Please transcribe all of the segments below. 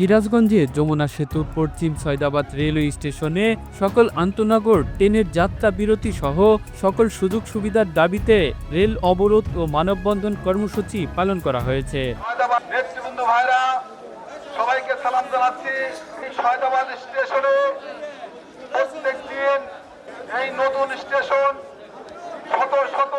সিরাজগঞ্জে যমুনা সেতু, পশ্চিম সৈদাবাদ রেলওয়ে স্টেশনে সকল আন্তনগর ট্রেনের যাত্রা বিরতি সহ সকল সুযোগ সুবিধার দাবিতে রেল অবরোধ ও মানববন্ধন কর্মসূচি পালন করা হয়েছে। সবাইকে সালাম জানাচ্ছি। স্টেশনে প্রত্যেক দিন এই নতুন স্টেশন শত শত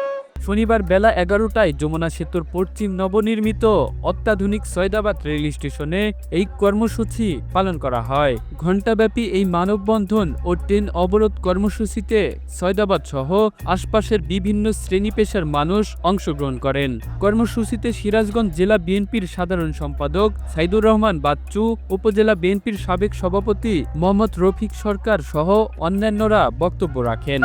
শনিবার বেলা এগারোটায় যমুনা সেতুর পশ্চিম নবনির্মিত অত্যাধুনিক সৈদাবাদ রেল স্টেশনে এই কর্মসূচি পালন করা হয়। ঘণ্টাব্যাপী এই মানববন্ধন ও ট্রেন অবরোধ কর্মসূচিতে সৈদাবাদ সহ আশপাশের বিভিন্ন শ্রেণি পেশার মানুষ অংশগ্রহণ করেন। কর্মসূচিতে সিরাজগঞ্জ জেলা বিএনপির সাধারণ সম্পাদক সাইদুর রহমান বাচ্চু, উপজেলা বিএনপির সাবেক সভাপতি মোহাম্মদ রফিক সরকার সহ অন্যান্যরা বক্তব্য রাখেন।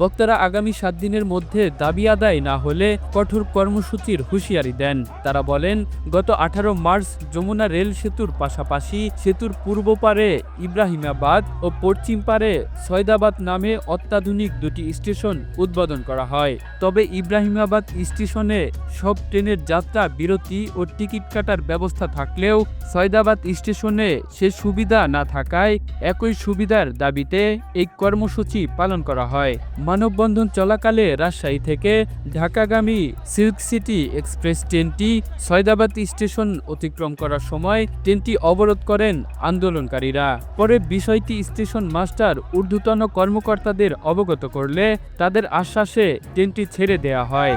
বক্তারা আগামী সাত দিনের মধ্যে দাবি আদায় না হলে কঠোর কর্মসূচির হুঁশিয়ারি দেন। তারা বলেন, গত আঠারো মার্চ যমুনা রেল সেতুর পাশাপাশি সেতুর পূর্ব পারে ইব্রাহিমাবাদ ও পশ্চিম পারে সৈদাবাদ নামে অত্যাধুনিক দুটি স্টেশন উদ্বোধন করা হয়। তবে ইব্রাহিমাবাদ স্টেশনে সব ট্রেনের যাত্রা বিরতি ও টিকিট কাটার ব্যবস্থা থাকলেও সৈদাবাদ স্টেশনে সে সুবিধা না থাকায় একই সুবিধার দাবিতে এই কর্মসূচি পালন করা হয়। মানববন্ধন চলাকালে রাজশাহী থেকে ঢাকাগামী সিল্ক সিটি এক্সপ্রেস ট্রেনটি সৈদাবাদ স্টেশন অতিক্রম করার সময় ট্রেনটি অবরোধ করেন আন্দোলনকারীরা। পরে বিষয়টি স্টেশন মাস্টার ঊর্ধ্বতন কর্মকর্তাদের অবগত করলে তাদের আশ্বাসে ট্রেনটি ছেড়ে দেয়া হয়।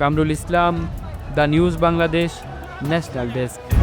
Kamrul Islam, the news Bangladesh, national desk.